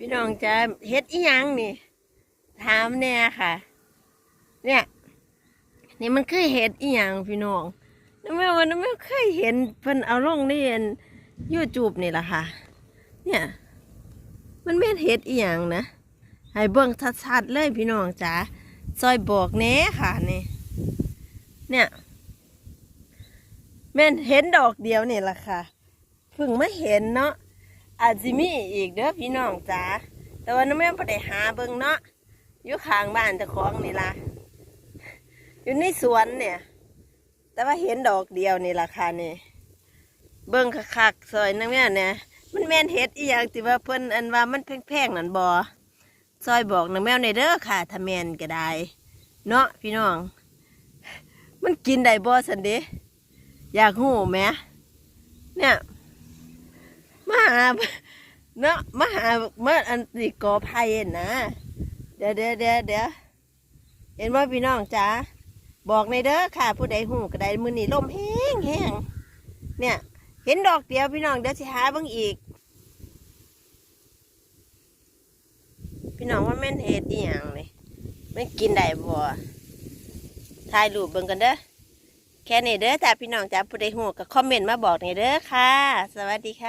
พี่น้องจะเฮ็ดอีหยังนี่ ถามแน่ค่ะ เนี่ย นี่มันคือเห็ดอีหยังพี่น้องน้ำแม่วันน้ำแม่เคยเห็นเพิ่นเอาลงในยูทูบนี่แหละค่ะ เนี่ย มันเป็นเห็ดอีหยังนะให้เบิ่งชัดๆเลยพี่น้องจ๋าซอยบอกแน่ค่ะนี่ เนี่ยแม่นเห็นดอกเดียวนี่แหละค่ะเพิ่งมาเห็นเนาะ อาจสิมีอีกเด้อพี่น้องจ๋าแต่ว่าน้ำแม่บ่ได้หาเบิ่งเนาะอยู่ข้างบ้านเจ้าของนี่ล่ะอยู่ในสวนเนี่ย แต่ว่าเห็นดอกเดียวนี่ล่ะค่ะนี่เบิ่งคักๆซอยนังเนี่เนี่ยมันแม่นเห็ดอีหยังที่ว่าเพิ่นอันว่ามันแพงๆนั่นบ่ซอยบอกนางแมวในเด้อค่ะถ้าแม่นก็ได้เนาะพี่น้อง มันกินได้บ่สันเดะอยากหูไหมเนี่ย เนาะมาหาเมื่ออันติกอไผ่นะเดี๋ยวเดี๋ยวเดี๋ยวเดี๋ยวเห็นว่าพี่น้องจ๋าบอกในเด้อค่ะ ผู้ใดหูก็ได้มือนี่ลมแห้งแห้งเนี่ย เห็นดอกเดียวพี่น้องเดี๋ยวสิหาบิ่งอีก พี่น้องว่าแม่นเห็ดอีหยังนี่มันกินได้บ่ถ่ายรูปเบิ่งกันเด้อแค่นี้เด้อจ้าพี่น้องจ้าผู้ใดหูก็คอมเมนต์มาบอกในเด้อค่ะ สวัสดีค่ะ